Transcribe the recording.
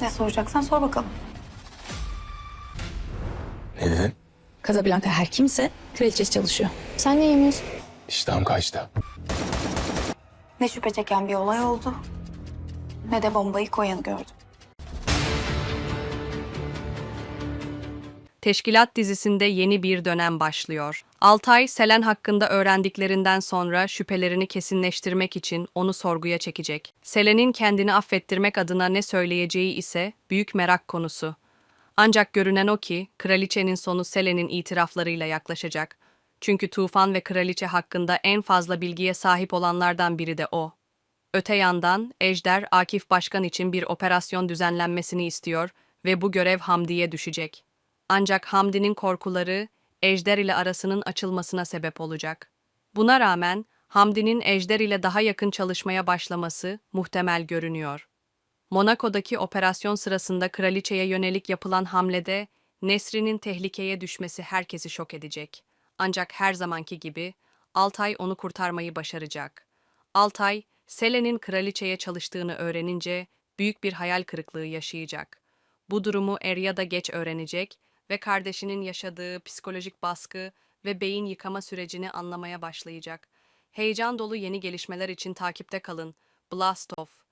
Ne soracaksan sor bakalım. Ne dedin? Casablanca her kimse kraliçesi çalışıyor. Sen ne yemiyorsun? İştahım kaçtı. Ne şüphe çeken bir olay oldu. Ne de bombayı koyanı gördüm. Teşkilat dizisinde yeni bir dönem başlıyor. Altay, Selen hakkında öğrendiklerinden sonra şüphelerini kesinleştirmek için onu sorguya çekecek. Selen'in kendini affettirmek adına ne söyleyeceği ise büyük merak konusu. Ancak görünen o ki, kraliçenin sonu Selen'in itiraflarıyla yaklaşacak. Çünkü Tufan ve kraliçe hakkında en fazla bilgiye sahip olanlardan biri de o. Öte yandan Ejder, Akif Başkan için bir operasyon düzenlenmesini istiyor ve bu görev Hamdi'ye düşecek. Ancak Hamdi'nin korkuları Ejder ile arasının açılmasına sebep olacak. Buna rağmen Hamdi'nin Ejder ile daha yakın çalışmaya başlaması muhtemel görünüyor. Monaco'daki operasyon sırasında kraliçeye yönelik yapılan hamlede Nesrin'in tehlikeye düşmesi herkesi şok edecek. Ancak her zamanki gibi Altay onu kurtarmayı başaracak. Altay, Selen'in kraliçeye çalıştığını öğrenince büyük bir hayal kırıklığı yaşayacak. Bu durumu er ya da geç öğrenecek ve kardeşinin yaşadığı psikolojik baskı ve beyin yıkama sürecini anlamaya başlayacak. Heyecan dolu yeni gelişmeler için takipte kalın. Blast Off